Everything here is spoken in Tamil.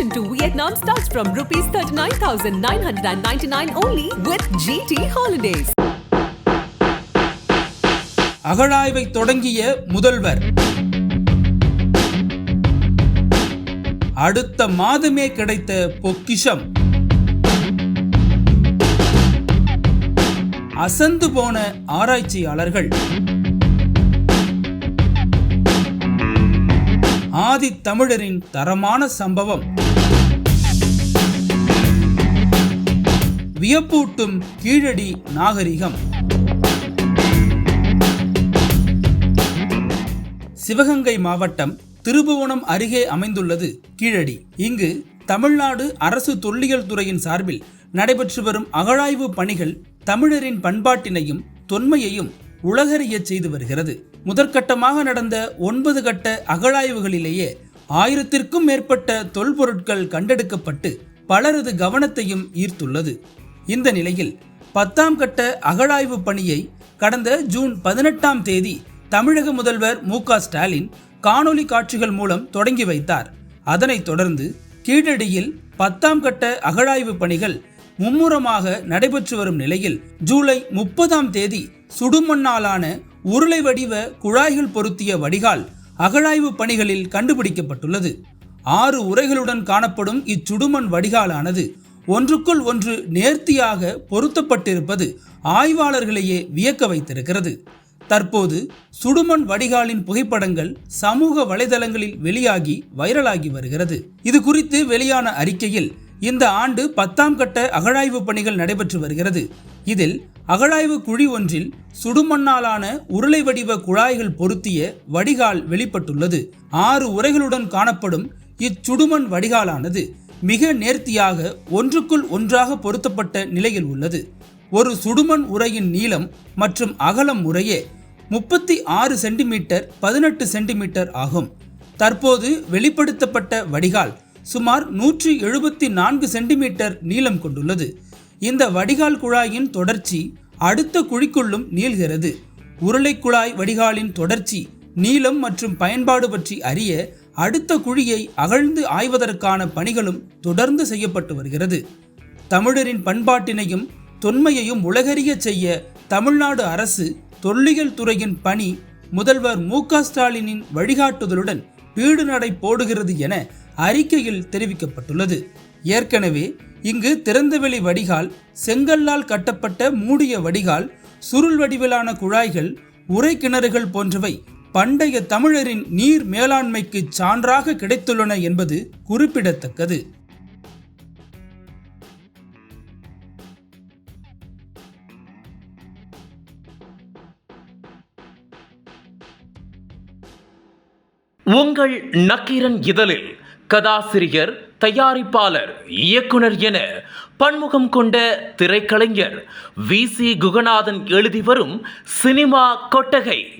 Admission to Vietnam starts from rupees 39,999 only with GT Holidays. அகழாய்வை தொடங்கிய முதல்வர். அடுத்த மாதமே கிடைத்த பொக்கிஷம். அசந்து போன ஆராய்ச்சியாளர்கள். ஆதி தமிழரின் தரமான சம்பவம். வியப்பூட்டும் கீழடி நாகரிகம். சிவகங்கை மாவட்டம் திருபுவனம் அருகே அமைந்துள்ளது கீழடி. இங்கு தமிழ்நாடு அரசு தொல்லியல் துறையின் சார்பில் நடைபெற்று வரும் அகழாய்வு பணிகள் தமிழரின் பண்பாட்டினையும் தொன்மையையும் உலகறியச் செய்து வருகிறது. முதற்கட்டமாக நடந்த ஒன்பது கட்ட அகழாய்வுகளிலேயே ஆயிரத்திற்கும் மேற்பட்ட தொல்பொருட்கள் கண்டெடுக்கப்பட்டு பலரது கவனத்தையும் ஈர்த்துள்ளது. இந்த நிலையில் பத்தாம் கட்ட அகழாய்வு பணியை கடந்த ஜூன் பதினெட்டாம் தேதி தமிழக முதல்வர் மு ஸ்டாலின் காணொலி காட்சிகள் மூலம் தொடங்கி வைத்தார். அதனைத் தொடர்ந்து கீழடியில் பத்தாம் கட்ட அகழாய்வு பணிகள் மும்முரமாக நடைபெற்று வரும் நிலையில் ஜூலை முப்பதாம் தேதி சுடுமண்ணாலான உருளை வடிவ குழாய்கள் பொருத்திய வடிகால் அகழாய்வு பணிகளில் கண்டுபிடிக்கப்பட்டுள்ளது. ஆறு உரைகளுடன் காணப்படும் இச்சுடுமண் வடிகாலானது ஒன்றுக்குள் ஒன்று நேர்த்தியாக பொருத்தப்பட்டிருப்பது ஆய்வாளர்களையே வியக்க வைத்திருக்கிறது. தற்போது சுடுமண் வடிகாலின் புகைப்படங்கள் சமூக வலைதளங்களில் வெளியாகி வைரலாகி வருகிறது. இது குறித்து வெளியான அறிக்கையில் இந்த ஆண்டு பத்தாம் கட்ட அகழாய்வு பணிகள் நடைபெற்று வருகிறது. இதில் அகழாய்வு குழி ஒன்றில் சுடுமண்ணாலான உருளை வடிவ குழாய்கள் பொருத்திய வடிகால் வெளிப்பட்டுள்ளது. ஆறு உரைகளுடன் காணப்படும் இச்சுடுமண் வடிகாலானது மிக நேர்த்தியாக ஒன்றுக்குள் ஒன்றாக பொருத்தப்பட்ட நிலையில் உள்ளது. ஒரு சுடுமண் உரையின் நீளம் மற்றும் அகலம் முறையே முப்பத்தி ஆறு சென்டிமீட்டர் பதினெட்டு சென்டிமீட்டர் ஆகும். தற்போது வெளிப்படுத்தப்பட்ட வடிகால் சுமார் நூற்றி எழுபத்தி நான்கு சென்டிமீட்டர் நீளம் கொண்டுள்ளது. இந்த வடிகால் குழாயின் தொடர்ச்சி அடுத்த குழிக்குள்ளும் நீள்கிறது. உருளை குழாய் வடிகாலின் தொடர்ச்சி நீளம் மற்றும் பயன்பாடு பற்றி அறிய அடுத்த குழியை அகழ்ந்து ஆய்வதற்கான பணிகளும் தொடர்ந்து செய்யப்பட்டு வருகிறது. தமிழரின் பண்பாட்டினையும் தொன்மையையும் உலகறியச் செய்ய தமிழ்நாடு அரசு தொல்லியல் துறையின் பணி முதல்வர் மு ஸ்டாலினின் வழிகாட்டுதலுடன் வீடு நடை போடுகிறது என அறிக்கையில் தெரிவிக்கப்பட்டுள்ளது. ஏற்கனவே இங்கு திறந்தவெளி வடிகால் செங்கல்லால் கட்டப்பட்ட மூடிய வடிகால் சுருள் வடிவிலான குழாய்கள் உரை கிணறுகள் போன்றவை பண்டைய தமிழரின் நீர் மேலாண்மைக்கு சான்றாக கிடைத்துள்ளன என்பது குறிப்பிடத்தக்கது. உங்கள் நக்கீரன் இதழில் கதாசிரியர் தயாரிப்பாளர் இயக்குனர் என பன்முகம் கொண்ட திரைக்கலைஞர் வி. சி. குகநாதன் எழுதி வரும் சினிமா கொட்டகை